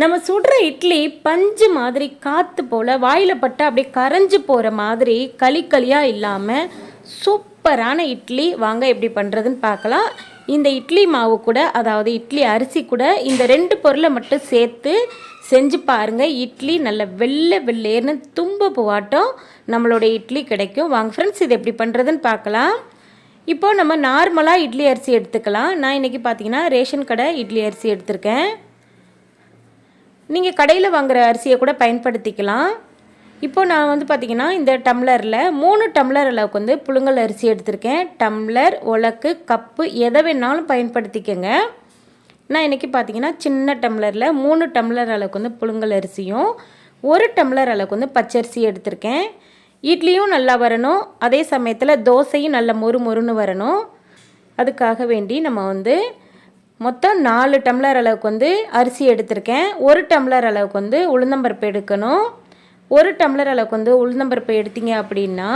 நம்ம சுடுற இட்லி பஞ்சு மாதிரி காற்று போல் வாயில் பட்டு அப்படியே கரைஞ்சு போகிற மாதிரி களி களியாக இல்லாமல் சூப்பரான இட்லி. வாங்க எப்படி பண்ணுறதுன்னு பார்க்கலாம். இந்த இட்லி மாவு கூட அதாவது இட்லி அரிசி கூட இந்த ரெண்டு பொருளை மட்டும் சேர்த்து செஞ்சு பாருங்கள் இட்லி நல்ல வெள்ளை வெள்ளேர்னு தும்ப போவாட்டம் நம்மளோட இட்லி கிடைக்கும். வாங்க ஃப்ரெண்ட்ஸ் இது எப்படி பண்ணுறதுன்னு பார்க்கலாம். இப்போது நம்ம நார்மலாக இட்லி அரிசி எடுத்துக்கலாம். நான் இன்றைக்கி பார்த்தீங்கன்னா ரேஷன் கடை இட்லி அரிசி எடுத்திருக்கேன். நீங்கள் கடையில் வாங்குகிற அரிசியை கூட பயன்படுத்திக்கலாம். இப்போ நான் வந்து பார்த்திங்கன்னா இந்த டம்ளரில் மூணு டம்ளர் அளவுக்கு வந்து புழுங்கல் அரிசி எடுத்திருக்கேன். டம்ளர் உலக்கு கப்பு எதை வேணாலும் பயன்படுத்திக்கங்க. நான் இன்றைக்கி பார்த்தீங்கன்னா சின்ன டம்ளரில் மூணு டம்ளர் அளவுக்கு வந்து புழுங்கல் அரிசியும் ஒரு டம்ளர் அளவுக்கு வந்து பச்சரிசி எடுத்திருக்கேன். இட்லியும் நல்லா வரணும். அதே சமயத்தில் தோசையும் நல்ல மொறு மொறுன்னு வரணும். அதுக்காக வேண்டி நம்ம வந்து மொத்தம் நாலு டம்ளர் அளவுக்கு வந்து அரிசி எடுத்திருக்கேன். ஒரு டம்ளர் அளவுக்கு வந்து உளுந்தம்பருப்பு எடுக்கணும். ஒரு டம்ளர் அளவுக்கு வந்து உளுந்தம்பருப்பு எடுத்தீங்க அப்படின்னா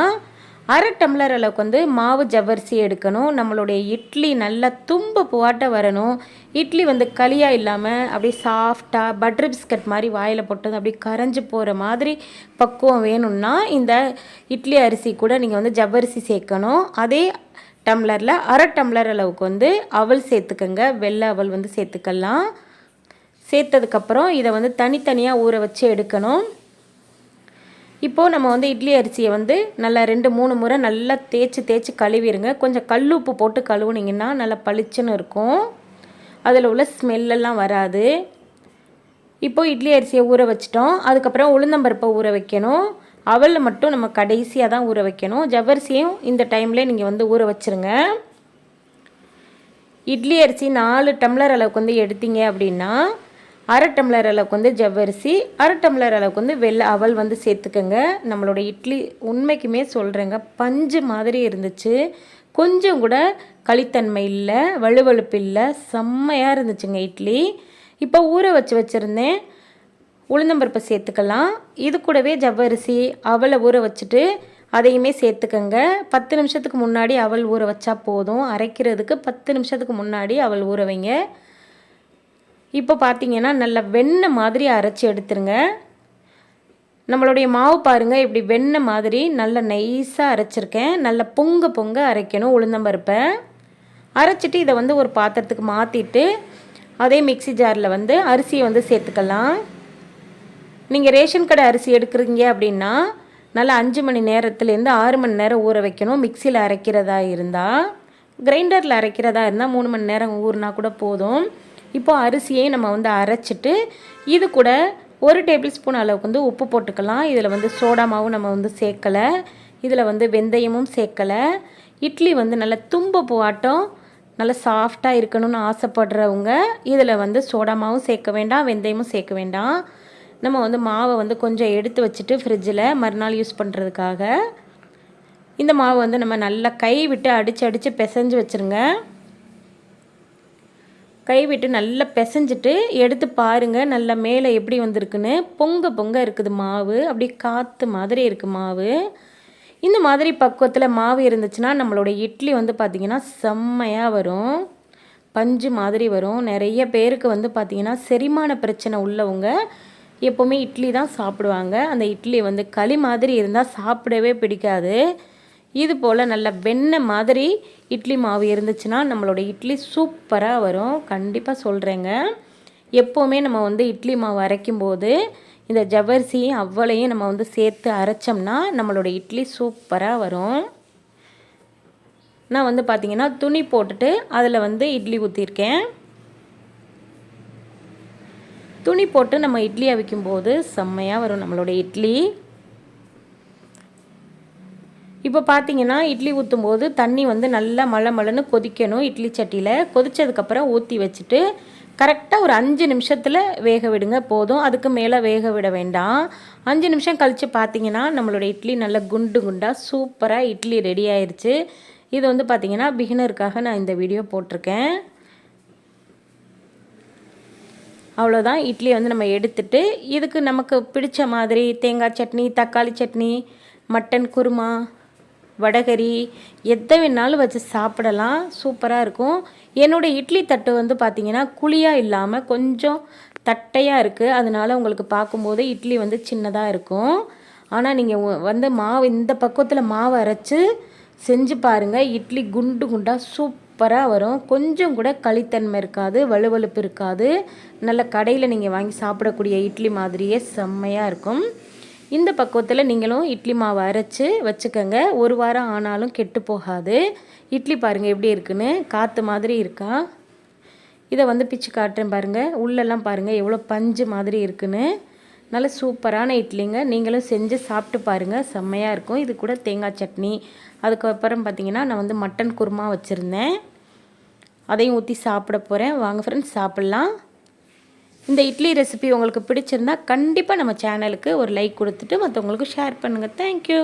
அரை டம்ளர் அளவுக்கு வந்து மாவு ஜவ்வரிசி எடுக்கணும். நம்மளுடைய இட்லி நல்லா தும்பு புவாட்ட வரணும். இட்லி வந்து களியாக இல்லாமல் அப்படியே சாஃப்டாக பட்டர் பிஸ்கட் மாதிரி வாயில் போட்டது அப்படியே கரைஞ்சி போகிற மாதிரி பக்குவம் வேணும்னா இந்த இட்லி அரிசி கூட நீங்கள் வந்து ஜவ்வரிசி சேர்க்கணும். அதே டம்ளரில் அரை டம்ளர் அளவுக்கு வந்து அவல் சேர்த்துக்கங்க. வெள்ளை அவல் வந்து சேர்த்துக்கலாம். சேர்த்ததுக்கப்புறம் இதை வந்து தனித்தனியாக ஊற வச்சு எடுக்கணும். இப்போது நம்ம வந்து இட்லி அரிசியை வந்து நல்லா ரெண்டு மூணு முறை நல்லா தேய்ச்சி தேய்ச்சி கழுவிடுங்க. கொஞ்சம் கல் உப்பு போட்டு கழுவுனிங்கன்னா நல்லா பளிச்சுன்னு இருக்கும். அதில் உள்ள ஸ்மெல்லெல்லாம் வராது. இப்போது இட்லி அரிசியை ஊற வச்சிட்டோம். அதுக்கப்புறம் உளுந்தம்பருப்பை ஊற வைக்கணும். அவலில் மட்டும் நம்ம கடைசியாக தான் ஊற வைக்கணும். ஜவ்வரிசியும் இந்த டைமில் நீங்கள் வந்து ஊற வச்சுருங்க. இட்லி அரிசி நாலு டம்ளர் அளவுக்கு வந்து எடுத்தீங்க அப்படின்னா அரை டம்ளர் அளவுக்கு வந்து ஜவ்வரிசி அரை டம்ளர் அளவுக்கு வந்து வெள்ளை அவல் வந்து சேர்த்துக்கோங்க. நம்மளோட இட்லி உண்மைக்குமே சொல்கிறேங்க பஞ்சு மாதிரி இருந்துச்சு. கொஞ்சம் கூட களித்தன்மை இல்லை வலுவழுப்பு இல்லை செம்மையாக இருந்துச்சுங்க இட்லி. இப்போ ஊற வச்சு வச்சுருந்தேன். உளுந்தம்பருப்பை சேர்த்துக்கலாம். இது கூடவே ஜவ்வரிசி அவலை ஊற வச்சுட்டு அதையுமே சேர்த்துக்கங்க. பத்து நிமிஷத்துக்கு முன்னாடி அவல் ஊற வச்சா போதும். அரைக்கிறதுக்கு பத்து நிமிஷத்துக்கு முன்னாடி அவல் ஊற வைங்க. இப்போ பார்த்தீங்கன்னா நல்ல வெண்ணெய் மாதிரி அரைச்சி எடுத்துருங்க. நம்மளுடைய மாவு பாருங்கள் இப்படி வெண்ணெய் மாதிரி நல்ல நைஸாக அரைச்சிருக்கேன். நல்ல பொங்க பொங்க அரைக்கணும் உளுந்தம்பருப்பை. அரைச்சிட்டு இதை வந்து ஒரு பாத்திரத்துக்கு மாற்றிட்டு அதே மிக்சி ஜாரில் வந்து அரிசியை வந்து சேர்த்துக்கலாம். நீங்கள் ரேஷன் கடை அரிசி எடுக்கிறீங்க அப்படின்னா நல்லா அஞ்சு மணி நேரத்துலேருந்து ஆறு மணி நேரம் ஊற வைக்கணும். மிக்சியில் அரைக்கிறதா இருந்தால் கிரைண்டரில் அரைக்கிறதா இருந்தால் மூணு மணி நேரம் ஊறினா கூட போதும். இப்போது அரிசியை நம்ம வந்து அரைச்சிட்டு இது கூட ஒரு டேபிள் ஸ்பூன் அளவுக்கு வந்து உப்பு போட்டுக்கலாம். இதில் வந்து சோடா மாவும் நம்ம வந்து சேர்க்கலை. இதில் வந்து வெந்தயமும் சேர்க்கலை. இட்லி வந்து நல்லா தும்ப பூவாட்டம் நல்லா சாஃப்டாக இருக்கணும்னு ஆசைப்படுறவங்க இதில் வந்து சோடா மாவும் சேர்க்க வேண்டாம் வெந்தயமும் சேர்க்க வேண்டாம். நம்ம வந்து மாவை வந்து கொஞ்சம் எடுத்து வச்சுட்டு ஃப்ரிட்ஜில் மறுநாள் யூஸ் பண்ணுறதுக்காக இந்த மாவு வந்து நம்ம நல்லா கை விட்டு அடித்து அடித்து பிசைஞ்சு வச்சுருங்க. கை விட்டு நல்லா பிசைஞ்சிட்டு எடுத்து பாருங்கள் நல்லா மேலே எப்படி வந்திருக்குன்னு. பொங்க பொங்க இருக்குது மாவு. அப்படி காற்று மாதிரி இருக்குது மாவு. இந்த மாதிரி பக்குவத்தில் மாவு இருந்துச்சுன்னா நம்மளோட இட்லி வந்து பார்த்திங்கன்னா செம்மையாக வரும். பஞ்சு மாதிரி வரும். நிறைய பேருக்கு வந்து பார்த்திங்கன்னா செரிமான பிரச்சனை உள்ளவங்க எப்போவுமே இட்லி தான் சாப்பிடுவாங்க. அந்த இட்லி வந்து களி மாதிரி இருந்தால் சாப்பிடவே பிடிக்காது. இது போல் நல்ல வெண்ணெய் மாதிரி இட்லி மாவு இருந்துச்சுன்னா நம்மளோட இட்லி சூப்பராக வரும். கண்டிப்பாக சொல்கிறேங்க எப்போவுமே நம்ம வந்து இட்லி மாவு அரைக்கும் போது இந்த ஜவ்வரிசியும் அவ்வளையும் நம்ம வந்து சேர்த்து அரைச்சோம்னா நம்மளோட இட்லி சூப்பராக வரும். நான் வந்து பார்த்திங்கன்னா துணி போட்டுட்டு அதில் வந்து இட்லி ஊற்றிருக்கேன் துணி போட்டு நம்ம இட்லி அவிக்கும்போது செம்மையாக வரும் நம்மளோட இட்லி. இப்போ பார்த்தீங்கன்னா இட்லி ஊற்றும் போது தண்ணி வந்து நல்லா மழை மழைன்னு கொதிக்கணும் இட்லி சட்டியில். கொதித்ததுக்கப்புறம் ஊற்றி வச்சுட்டு கரெக்டாக ஒரு அஞ்சு நிமிஷத்தில் வேக விடுங்க போதும். அதுக்கு மேலே வேக விட வேண்டாம். அஞ்சு நிமிஷம் கழித்து பார்த்தீங்கன்னா நம்மளோட இட்லி நல்லா குண்டு குண்டாக சூப்பராக இட்லி ரெடி ஆயிடுச்சு இது வந்து பார்த்திங்கன்னா பிகினருக்காக நான் இந்த வீடியோ போட்டிருக்கேன். அவ்வளோதான் இட்லி வந்து நம்ம எடுத்துட்டு இதுக்கு நமக்கு பிடிச்ச மாதிரி தேங்காய் சட்னி தக்காளி சட்னி மட்டன் குருமா வடகரி எதை வேணாலும் வச்சு சாப்பிடலாம். சூப்பராக இருக்கும். என்னோடய இட்லி தட்டு வந்து பார்த்திங்கன்னா குழியாக இல்லாமல் கொஞ்சம் தட்டையாக இருக்குது அதனால் உங்களுக்கு பார்க்கும்போது இட்லி வந்து சின்னதாக இருக்கும். ஆனால் நீங்கள் வந்து மாவு இந்த பக்குவத்தில் மாவு அரைச்சி செஞ்சு பாருங்கள் இட்லி குண்டு குண்டாக சூப் சூப்பராக வரும். கொஞ்சம் கூட களித்தன்மை இருக்காது வலுவலுப்பு இருக்காது. நல்ல கடையில் நீங்கள் வாங்கி சாப்பிடக்கூடிய இட்லி மாதிரியே செம்மையாக இருக்கும். இந்த பக்குவத்தில் நீங்களும் இட்லி மாவு அரைச்சி வச்சுக்கோங்க. ஒரு வாரம் ஆனாலும் கெட்டு போகாது. இட்லி பாருங்கள் எப்படி இருக்குன்னு. காற்று மாதிரி இருக்கா? இதை வந்து பிச்சு காட்டுறேன் பாருங்கள் உள்ளெல்லாம் பாருங்கள் எவ்வளோ பஞ்சு மாதிரி இருக்குன்னு. நல்ல சூப்பரான இட்லிங்க. நீங்களும் செஞ்சு சாப்பிட்டு பாருங்கள் செம்மையாக இருக்கும். இது கூட தேங்காய் சட்னி. அதுக்கப்புறம் பார்த்தீங்கன்னா நான் வந்து மட்டன் குருமா வச்சுருந்தேன். அதையும் ஊற்றி சாப்பிட போகிறேன் வாங்க ஃப்ரெண்ட்ஸ் சாப்பிட்லாம். இந்த இட்லி ரெசிபி உங்களுக்கு பிடிச்சிருந்தா கண்டிப்பாக நம்ம சேனலுக்கு ஒரு லைக் கொடுத்துட்டு மற்றவங்களுக்கு ஷேர் பண்ணுங்கள் தேங்க்யூ